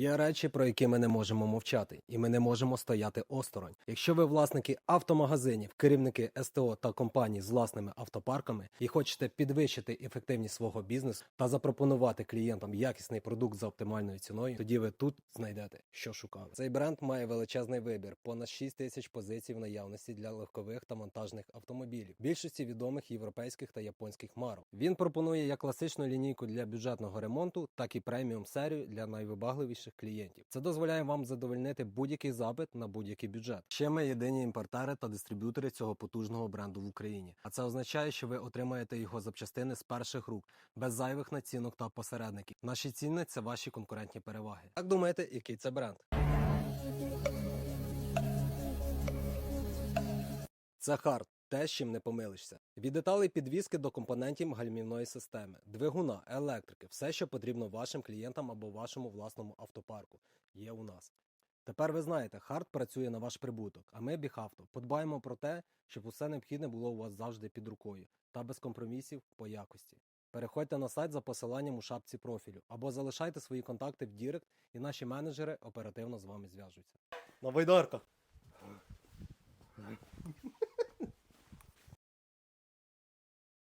Є речі, про які ми не можемо мовчати, і ми не можемо стояти осторонь. Якщо ви власники автомагазинів, керівники СТО та компаній з власними автопарками і хочете підвищити ефективність свого бізнесу та запропонувати клієнтам якісний продукт за оптимальною ціною, тоді ви тут знайдете, що шукали. Цей бренд має величезний вибір, понад 6 тисяч позицій в наявності для легкових та монтажних автомобілів, більшості відомих європейських та японських марок. Він пропонує як класичну лінійку для бюджетного ремонту, так і преміум серію для найвибагливіших клієнтів. Це дозволяє вам задовольнити будь-який запит на будь-який бюджет. Ще ми єдині імпортери та дистриб'ютори цього потужного бренду в Україні. А це означає, що ви отримаєте його запчастини з перших рук, без зайвих націнок та посередників. Наші ціни це ваші конкурентні переваги. Як думаєте, який це бренд? Це хард. Те, з чим не помилишся. Від деталей підвіски до компонентів гальмівної системи, двигуна, електрики, все, що потрібно вашим клієнтам або вашому власному автопарку, є у нас. Тепер ви знаєте, хард працює на ваш прибуток, а ми, Біхавто, подбаємо про те, щоб усе необхідне було у вас завжди під рукою та без компромісів по якості. Переходьте на сайт за посиланням у шапці профілю або залишайте свої контакти в Дірект, і наші менеджери оперативно з вами зв'яжуться. На байдарках!